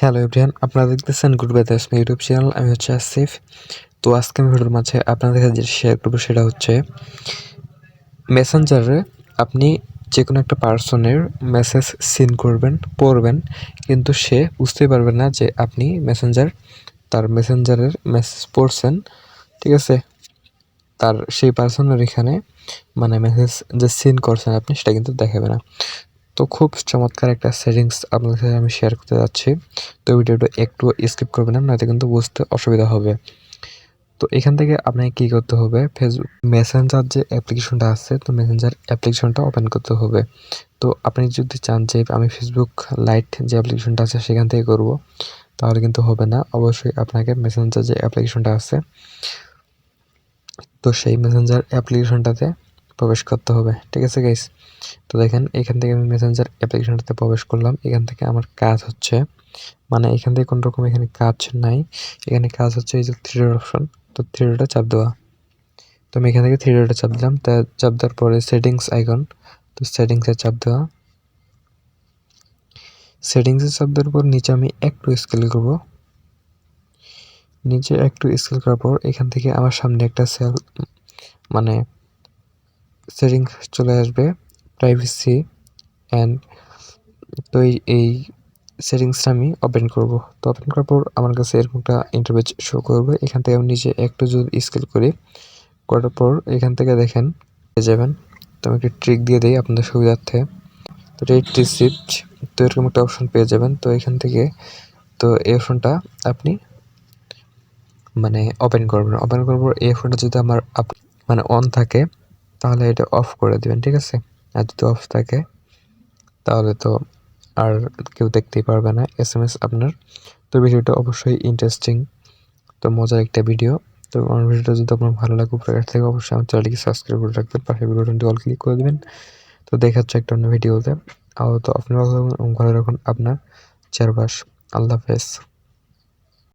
Hello everyone আপনারা দেখতেছেন good bye দাসমি ইউটিউব চ্যানেল আমি হচ্ছে আসিফ তো আজকে আমি ভিডিওর মাঝে আপনাদের কাছে যেটা শেয়ার করব সেটা হচ্ছে মেসেঞ্জারে আপনি যে কোনো একটা পার্সনের মেসেজ সিন করবেন, পড়বেন, কিন্তু সে বুঝতেই পারবে না যে আপনি মেসেঞ্জার তার মেসেঞ্জারের মেসেজ পড়ছেন, ঠিক আছে? তার সেই পার্সনের এখানে মানে মেসেজ যে সিন করছেন আপনি, সেটা কিন্তু দেখাবে না। তো খুব চমৎকার একটা সেটিংস আপনাদের সাথে আমি শেয়ার করতে যাচ্ছি। তো ভিডিওটা একটু স্কিপ করবেন না, নয়তো কিন্তু বুঝতে অসুবিধা হবে। তো এখান থেকে আপনাকে কী করতে হবে? ফেসবুক মেসেঞ্জার যে অ্যাপ্লিকেশনটা আছে, তো মেসেঞ্জার অ্যাপ্লিকেশনটা ওপেন করতে হবে। তো আপনি যদি চান যে আমি ফেসবুক লাইট যে অ্যাপ্লিকেশনটা আছে, সেখান থেকে করব, তাহলে কিন্তু হবে না। অবশ্যই আপনাকে মেসেঞ্জার যে অ্যাপ্লিকেশনটা আছে, তো সেই মেসেঞ্জার অ্যাপ্লিকেশনটাতে প্রবেশ করতে হবে। ঠিক আছে গাইস তো দেখেন, এখান থেকে আমি মেসেঞ্জার অ্যাপ্লিকেশনটাতে প্রবেশ করলাম। এখান থেকে আমার কাজ হচ্ছে মানে এখান থেকে কোনো রকম এখানে কাজ নাই। এখানে কাজ হচ্ছে এই যে থ্রি অপশন তো থ্রি ডটে চাপ দেওয়া। তো আমি এখান থেকে থ্রি ডটে চাপ দিলাম। তা চাপ দেওয়ার পরে সেটিংস আইকন তো সেটিংসে চাপ দেওয়া। সেটিংসে চাপ দেওয়ার পর নিচে আমি একটু স্কেল করব। নিচে একটু স্কেল করার পর এখান থেকে আমার সামনে একটা সেল মানে সেটিংস চলে আসবে প্রাইভেসি অ্যান্ড তো এই সেটিংসটা আমি ওপেন করব। তো ওপেন করার পর আমার কাছে এরকম একটা ইন্টারভেজ শো করবে। এখান থেকে আমি নিচে একটু যদি স্কেল করি, করার পর এখান থেকে দেখেন, পেয়ে যাবেন। তো আমি একটা ট্রিক দিয়ে দিই আপনাদের সুবিধার্থে। তো রেড রিসিপ্ট তো এরকম একটা অপশন পেয়ে যাবেন। তো এখান থেকে, তো এই অপশনটা আপনি মানে ওপেন করবেন। ওপেন করার পর এই অপশনটা যদি আমার মানে অন থাকে তাহলে এটা অফ করে দেবেন, ঠিক আছে? আর যদি অফ থাকে, তাহলে তো আর কেউ দেখতেই পারবে না এস এম এস আপনার। তো ভিডিওটা অবশ্যই ইন্টারেস্টিং তো মজার একটা ভিডিও তো আমার ভিডিওটা যদি আপনার ভালো লাগে উপরে থেকে, অবশ্যই আমার চ্যানেলটিকে সাবস্ক্রাইব করে রাখবেন। পাশে ভিডিওটি অল ক্লিক করে দেবেন। তো দেখাচ্ছে একটা অন্য ভিডিওতে আর তো আপনি ভালো ভালো রাখুন আপনার চারপাশ। আল্লাহ হাফেজ।